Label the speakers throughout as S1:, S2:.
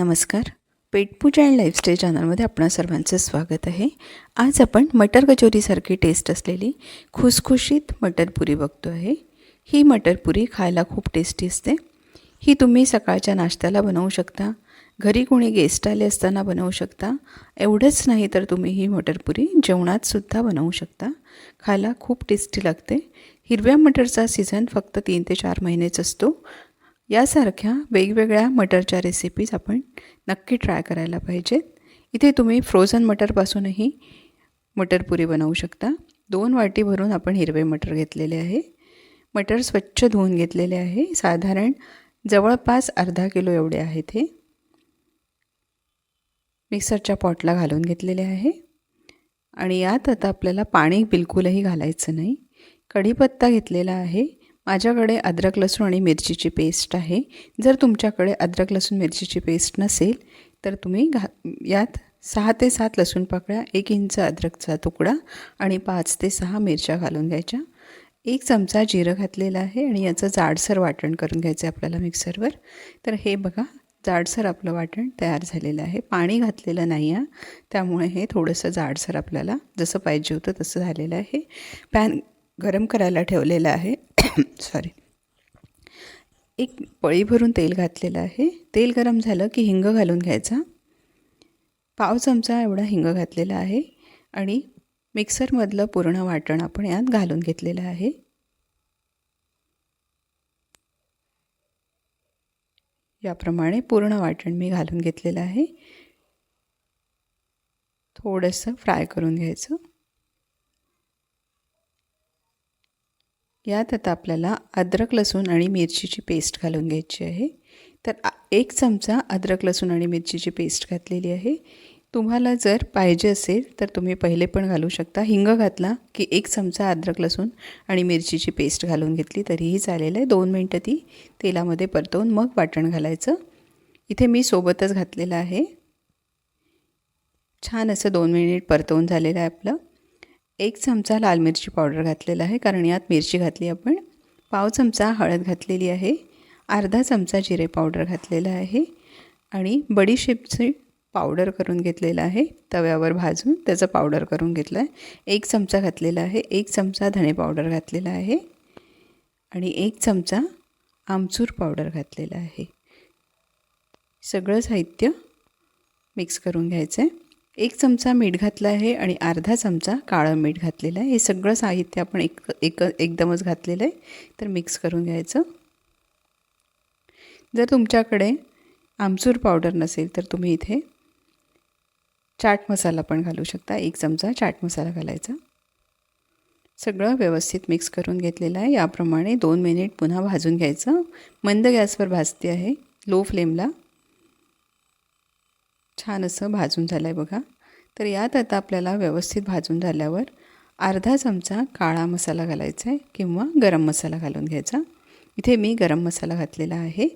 S1: नमस्कार. पेटपूजा and lifestyle चॅनलमध्ये आपणा सर्वांचं स्वागत आहे. आज आपण मटर कचोरीसारखी टेस्ट असलेली खुसखुशीत मटरपुरी बघतो आहे. ही मटरपुरी खायला खूप टेस्टी असते. ही तुम्ही सकाळच्या नाश्त्याला बनवू शकता. घरी कोणी गेस्ट आले असताना बनवू शकता. एवढंच नाही तर तुम्ही ही मटरपुरी जेवणातसुद्धा बनवू शकता. खायला खूप टेस्टी लागते. हिरव्या मटरचा सीझन फक्त तीन ते चार महिनेच असतो. यासारख्या वेगवेगळ्या मटरच्या रेसिपीज आपण नक्की ट्राय करायला पाहिजेत. इथे तुम्ही फ्रोझन मटरपासूनही मटरपुरी बनवू शकता. दोन वाटी भरून आपण हिरवे मटर घेतलेले आहे. मटर स्वच्छ धुवून घेतलेले आहे. साधारण जवळपास अर्धा किलो एवढे आहेत हे. मिक्सरच्या पॉटला घालून घेतलेले आहे. आणि यात आता आपल्याला पाणी बिलकुलही घालायचं नाही. कढीपत्ता घेतलेला आहे. माझ्याकडे अद्रक लसूण आणि मिरचीची पेस्ट आहे. जर तुमच्याकडे अद्रक लसूण मिरचीची पेस्ट नसेल तर तुम्ही घा यात सहा ते सात लसूण पाकळ्या एक इंच अद्रकचा तुकडा आणि पाच ते सहा मिरच्या घालून घ्यायच्या. एक चमचा जिरं घातलेला आहे आणि याचं जाडसर वाटण करून घ्यायचं आहे आपल्याला मिक्सरवर. तर हे बघा जाडसर आपलं वाटण तयार झालेलं आहे. पाणी घातलेलं नाही आहे त्यामुळे हे थोडंसं जाडसर आपल्याला जसं पाहिजे होतं तसं झालेलं आहे. पॅन गरम करायला ठेवलेलं आहे. सॉरी एक पळी भरून तेल घातलेलं आहे. तेल गरम झालं की हिंग घालून घ्यायचा. पाव चमचा एवढा हिंग घातलेला आहे आणि मिक्सरमधलं पूर्ण वाटण आपण यात घालून घेतलेलं आहे. याप्रमाणे पूर्ण वाटण मी घालून घेतलेलं आहे. थोडंसं फ्राय करून घ्यायचं. यात आता आपल्याला अद्रक लसूण आणि मिरचीची पेस्ट घालून घ्यायची आहे. तर एक चमचा अद्रक लसूण आणि मिरचीची पेस्ट घातलेली आहे. तुम्हाला जर पाहिजे असेल तर तुम्ही पहिले पण घालू शकता. हिंग घातला की एक चमचा अद्रक लसूण आणि मिरचीची पेस्ट घालून घेतली तरीही चालेल आहे. दोन मिनटं ती तेलामध्ये परतवून मग वाटण घालायचं. इथे मी सोबतच घातलेलं आहे. छान असं दोन मिनिट परतवून झालेलं आहे आपलं. एक चमचा लाल मिरची पावडर घातलेला आहे कारण यात मिरची घातली आपण. पाव चमचा हळद घातलेली आहे. अर्धा चमचा जिरे पावडर घातलेला आहे. आणि बडीशेपची पावडर करून घेतलेलं आहे. तव्यावर भाजून त्याचं पावडर करून घेतलं आहे एक चमचा घातलेला आहे. एक चमचा धणे पावडर घातलेला आहे. आणि एक चमचा आमचूर पावडर घातलेला आहे. सगळं साहित्य मिक्स करून घ्यायचं आहे एक चमचा मीठ घातलं आहे आणि अर्धा चमचा काळं मीठ घातलेलं आहे. हे सगळं साहित्य आपण एक एक एकदमच घातलेलं आहे. तर मिक्स करून घ्यायचं. जर तुमच्याकडे आमचूर पावडर नसेल तर तुम्ही इथे चाट मसाला पण घालू शकता. एक चमचा चाट मसाला घालायचा. सगळं व्यवस्थित मिक्स करून घेतलेलं आहे. याप्रमाणे दोन मिनिट पुन्हा भाजून घ्यायचं. मंद गॅसवर भाजते आहे. लो फ्लेमला. छान असं भाजून झालं आहे बघा. तर यात आता आपल्याला व्यवस्थित भाजून झाल्यावर अर्धा चमचा काळा मसाला घालायचा आहे किंवा गरम मसाला घालून घ्यायचा. इथे मी गरम मसाला घातलेला आहे.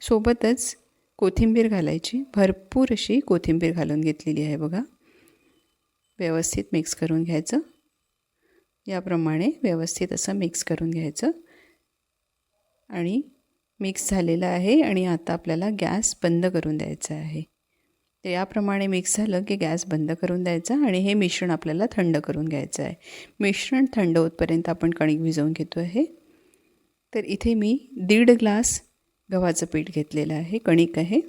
S1: सोबतच कोथिंबीर घालायची. भरपूर अशी कोथिंबीर घालून घेतलेली आहे बघा. व्यवस्थित मिक्स करून घ्यायचं. याप्रमाणे व्यवस्थित असं मिक्स करून घ्यायचं. आणि मिक्स झालेलं आहे आणि आता आपल्याला गॅस बंद करून द्यायचा आहे. तर याप्रमाणे मिक्स झालं की गॅस बंद करून द्यायचा आणि हे मिश्रण आपल्याला थंड करून घ्यायचं आहे. मिश्रण थंड होतपर्यंत आपण कणिक भिजवून घेतो आहे तर इथे मी दीड ग्लास गव्हाचं पीठ घेतलेलं आहे. कणिक आहे.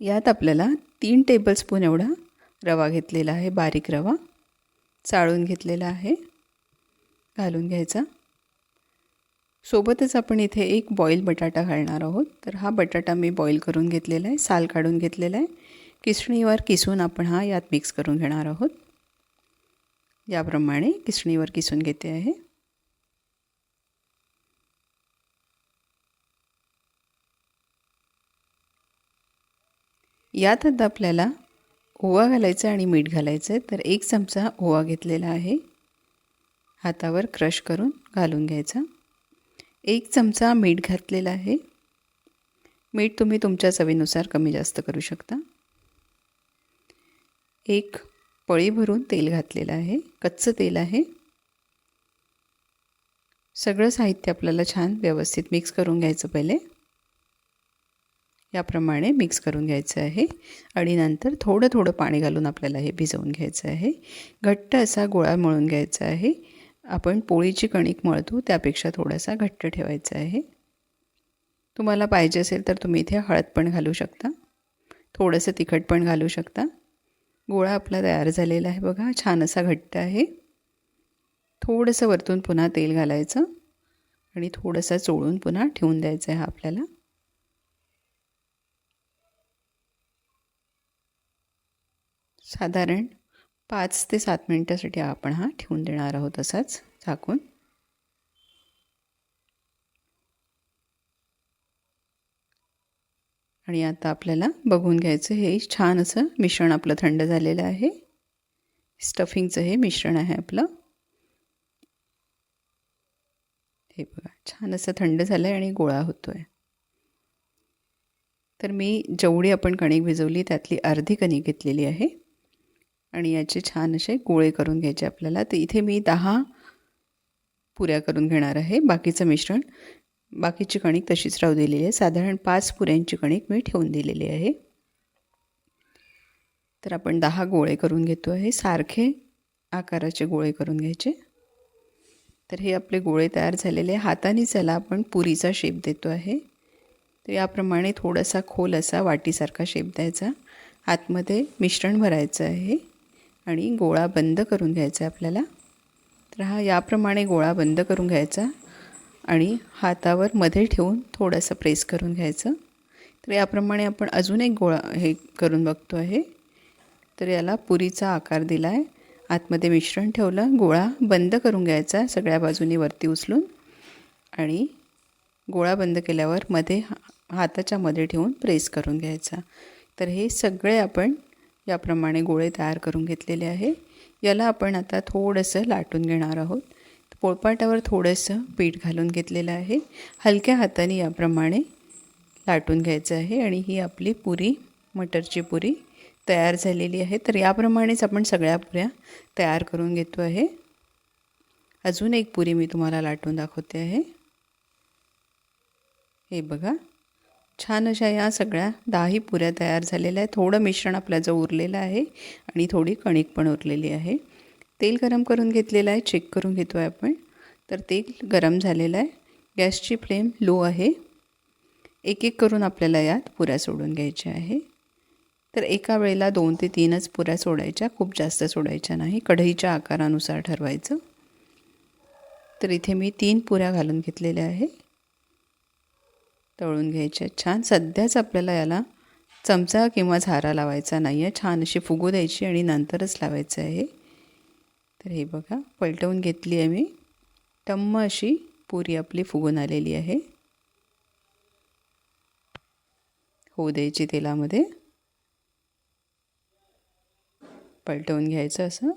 S1: यात आपल्याला तीन टेबलस्पून एवढा रवा घेतलेला आहे. बारीक रवा चाळून घेतलेला आहे. घालून घ्यायचा. सोबतच आपण इथे एक बॉईल बटाटा घालणार आहोत. तर हा बटाटा मी बॉईल करून घेतलेला आहे साल काढून घेतलेला आहे. किसणीवर किसून आपण हा यात मिक्स करून घेणार आहोत. याप्रमाणे किसणीवर किसून घेते आहे. यात आता आपल्याला ओवा घालायचा आणि मीठ घालायचं आहे. तर एक चमचा ओवा घेतलेला आहे. हातावर क्रश करून घालून घ्यायचा. एक चमचा मीठ घातलेला आहे. मीठ तुम्ही तुमच्या चवीनुसार कमी जास्त करू शकता. एक पळी भरून तेल घातलेलं आहे. कच्चं तेल आहे. सगळं साहित्य आपल्याला छान व्यवस्थित मिक्स करून घ्यायचं पहिले. याप्रमाणे मिक्स करून घ्यायचं आहे. आणि नंतर थोडं थोडं पाणी घालून आपल्याला हे भिजवून घ्यायचं आहे. घट्ट असा गोळा मळून घ्यायचा आहे. आपण पोळीची कणिक मळतो त्यापेक्षा थोडासा घट्ट ठेवायचा आहे. तुम्हाला पाहिजे असेल तर तुम्ही इथे हळद पण घालू शकता. थोडंसं तिखट पण घालू शकता. गोळा आपला तयार झालेला आहे बघा छान असा घट्ट आहे. थोडंसं वरतून पुन्हा तेल घालायचं आणि थोडंसं चोळून पुन्हा ठेवून द्यायचं आहे आपल्याला. साधारण पाच ते सात मिनटासाठी आपण हा ठेवून देणार आहोत असाच झाकून. आणि आता आपल्याला बघून घ्यायचं हे छान असं मिश्रण आपलं थंड झालेलं आहे. स्टफिंगचं हे मिश्रण आहे आपलं. हे बघा छान असं थंड झालं आहे आणि गोळा होतो आहे तर मी जेवढी आपण कणिक भिजवली त्यातली अर्धी कणिक घेतलेली आहे. आणि याचे छान असे गोळे करून घ्यायचे आपल्याला. तर इथे मी दहा पुऱ्या करून घेणार आहे. बाकीचं मिश्रण बाकीची कणिक तशीच राहू दिलेली आहे. साधारण पाच पुऱ्यांची कणिक मी ठेवून दिलेली आहे. तर आपण दहा गोळे करून घेतो आहे. सारखे आकाराचे गोळे करून घ्यायचे. तर हे आपले गोळे तयार झालेले हाताने त्याला आपण पुरीचा शेप देतो आहे. तर याप्रमाणे थोडासा खोल असा वाटीसारखा शेप द्यायचा. आतमध्ये मिश्रण भरायचं आहे. आणि गोळा बंद करून घ्यायचा आहे आपल्याला. तर हा याप्रमाणे गोळा बंद करून घ्यायचा आणि हातावर मध्ये ठेवून थोडंसं प्रेस करून घ्यायचं. तर याप्रमाणे आपण अजून एक गोळा हे करून बघतो आहे. तर याला पुरीचा आकार दिला आहे आतमध्ये मिश्रण ठेवलं गोळा बंद करून घ्यायचा सगळ्या बाजूनी वरती उचलून. आणि गोळा बंद केल्यावर मध्ये हाताच्या मध्ये ठेवून प्रेस करून घ्यायचा. तर हे सगळे आपण याप्रमाणे गोळे तयार करून घेतलेले आहे. याला आपण आता थोडंसं लाटून घेणार आहोत. पोळपाटावर थोडंसं पीठ घालून घेतलेलं आहे. हलक्या हाताने याप्रमाणे लाटून घ्यायचं आहे आणि ही आपली पुरी मटरची पुरी तयार झालेली आहे. तर याप्रमाणेच आपण सगळ्या पुऱ्या तयार करून घेतो आहे. अजून एक पुरी मी तुम्हाला लाटून दाखवते आहे. हे बघा. छान अशा या सगळ्या दहाही पुऱ्या तयार झालेल्या आहेत. थोडं मिश्रण आपल्याचं उरलेलं आहे आणि थोडी कणिक पण उरलेली आहे. तेल गरम करून घेतलेलं आहे. चेक करून घेतो आहे आपण. तर तेल गरम झालेलं आहे. गॅसची फ्लेम लो आहे. एक एक करून आपल्याला यात पुऱ्या सोडून घ्यायच्या आहे. तर एका वेळेला दोन ते तीनच पुऱ्या सोडायच्या. खूप जास्त सोडायच्या नाही. कढईच्या आकारानुसार ठरवायचं. तर इथे मी तीन पुऱ्या घालून घेतलेल्या आहे. तळून घ्यायच्या छान. सध्याच आपल्याला याला चमचा किंवा झारा लावायचा नाही आहे छान अशी फुगू द्यायची आणि नंतरच लावायचं आहे तर हे बघा. पलटवून घेतली आहे मी. टम्म अशी पुरी आपली फुगून आलेली आहे. होऊ द्यायची तेलामध्ये. पलटवून घ्यायचं असं.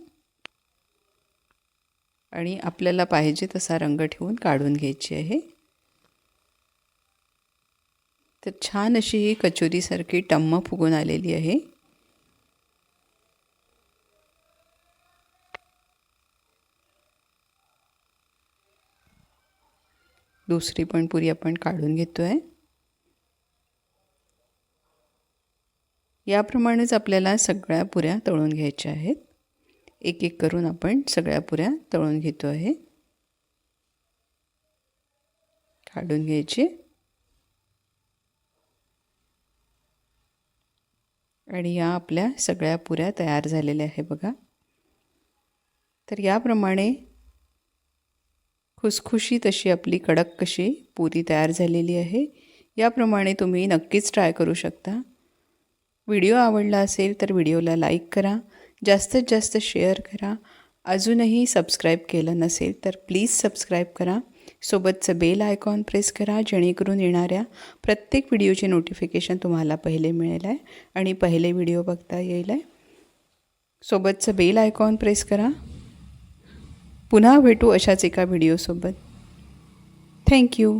S1: आणि आपल्याला पाहिजे तसा रंग ठेवून काढून घ्यायची आहे. तर छान अशी ही कचोरीसारखी टम्म फुगून आलेली आहे. दुसरी पण पुरी आपण काढून घेतो आहे याप्रमाणेच आपल्याला सगळ्या पुऱ्या तळून घ्यायच्या आहेत. एक एक करून आपण सगळ्या पुऱ्या तळून घेतो आहे. काढून घ्यायची. आणि या आपल्या सगळ्या पुऱ्या तयार झालेल्या आहे बघा. तर याप्रमाणे खुसखुशीत अशी आपली कडक कशी पुरी तयार झालेली आहे याप्रमाणे तुम्ही नक्कीच ट्राय करू शकता. व्हिडिओ आवडला असेल तर व्हिडिओला लाईक करा जास्तीत जास्त शेअर करा. अजूनही सबस्क्राईब केलं नसेल तर प्लीज सबस्क्राईब करा. सोबतचं बेल आयकॉन प्रेस करा जेणेकरून येणाऱ्या प्रत्येक व्हिडिओचे नोटिफिकेशन तुम्हाला पहिले मिळेल आहे आणि पहिले व्हिडिओ बघता येईल आहे सोबतचं बेल आयकॉन प्रेस करा. पुन्हा भेटू अशाच एका व्हिडिओसोबत थँक्यू